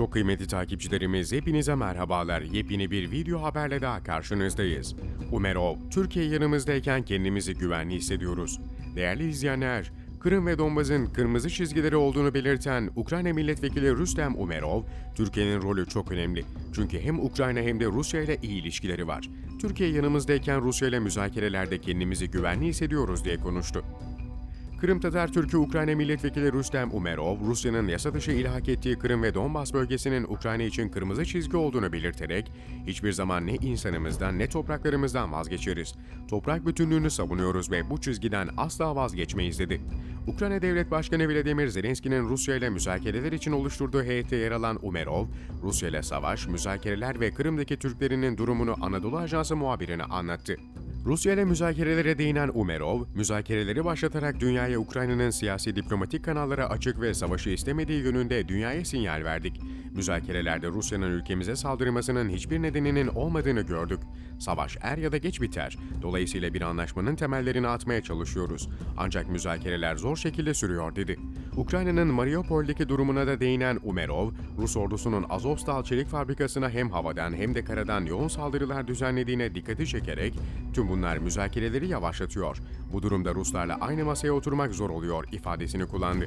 Çok kıymetli takipçilerimiz hepinize merhabalar. Yepyeni bir video haberle daha karşınızdayız. Umerov, Türkiye yanımızdayken kendimizi güvenli hissediyoruz. Değerli izleyenler, Kırım ve Donbaz'ın kırmızı çizgileri olduğunu belirten Ukrayna Milletvekili Rüstem Umerov, Türkiye'nin rolü çok önemli. Çünkü hem Ukrayna hem de Rusya ile iyi ilişkileri var. Türkiye yanımızdayken Rusya ile müzakerelerde kendimizi güvenli hissediyoruz diye konuştu. Kırım Tatar Türk'ü Ukrayna Milletvekili Rüstem Umerov, Rusya'nın yasa dışı ilhak ettiği Kırım ve Donbas bölgesinin Ukrayna için kırmızı çizgi olduğunu belirterek, hiçbir zaman ne insanımızdan ne topraklarımızdan vazgeçeriz. Toprak bütünlüğünü savunuyoruz ve bu çizgiden asla vazgeçmeyiz dedi. Ukrayna Devlet Başkanı Vladimir Zelenski'nin Rusya ile müzakereler için oluşturduğu heyette yer alan Umerov, Rusya ile savaş, müzakereler ve Kırım'daki Türklerinin durumunu Anadolu Ajansı muhabirine anlattı. Rusya ile müzakerelere değinen Umerov, müzakereleri başlatarak dünyaya Ukrayna'nın siyasi diplomatik kanallara açık ve savaşı istemediği yönünde dünyaya sinyal verdik. Müzakerelerde Rusya'nın ülkemize saldırmasının hiçbir nedeninin olmadığını gördük. Savaş er ya da geç biter. Dolayısıyla bir anlaşmanın temellerini atmaya çalışıyoruz. Ancak müzakereler zor şekilde sürüyor dedi. Ukrayna'nın Mariupol'deki durumuna da değinen Umerov, Rus ordusunun Azovstal çelik fabrikasına hem havadan hem de karadan yoğun saldırılar düzenlediğine dikkati çekerek tüm bunlar müzakereleri yavaşlatıyor. Bu durumda Ruslarla aynı masaya oturmak zor oluyor ifadesini kullandı.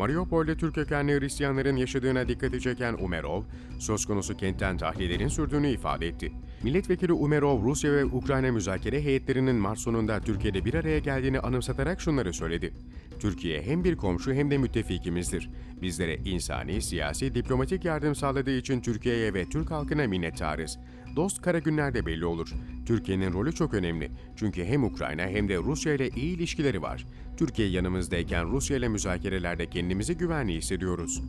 Mariupol'de Türk kökenli Hristiyanların yaşadığına dikkati çeken Umerov, söz konusu kentten tahliyelerin sürdüğünü ifade etti. Milletvekili Umerov, Rusya ve Ukrayna müzakere heyetlerinin Mart sonunda Türkiye'de bir araya geldiğini anımsatarak şunları söyledi. Türkiye hem bir komşu hem de müttefikimizdir. Bizlere insani, siyasi, diplomatik yardım sağladığı için Türkiye'ye ve Türk halkına minnettarız. Dost kara günlerde belli olur. Türkiye'nin rolü çok önemli. Çünkü hem Ukrayna hem de Rusya ile iyi ilişkileri var. Türkiye yanımızdayken Rusya ile müzakerelerde kendimizi güvenli hissediyoruz.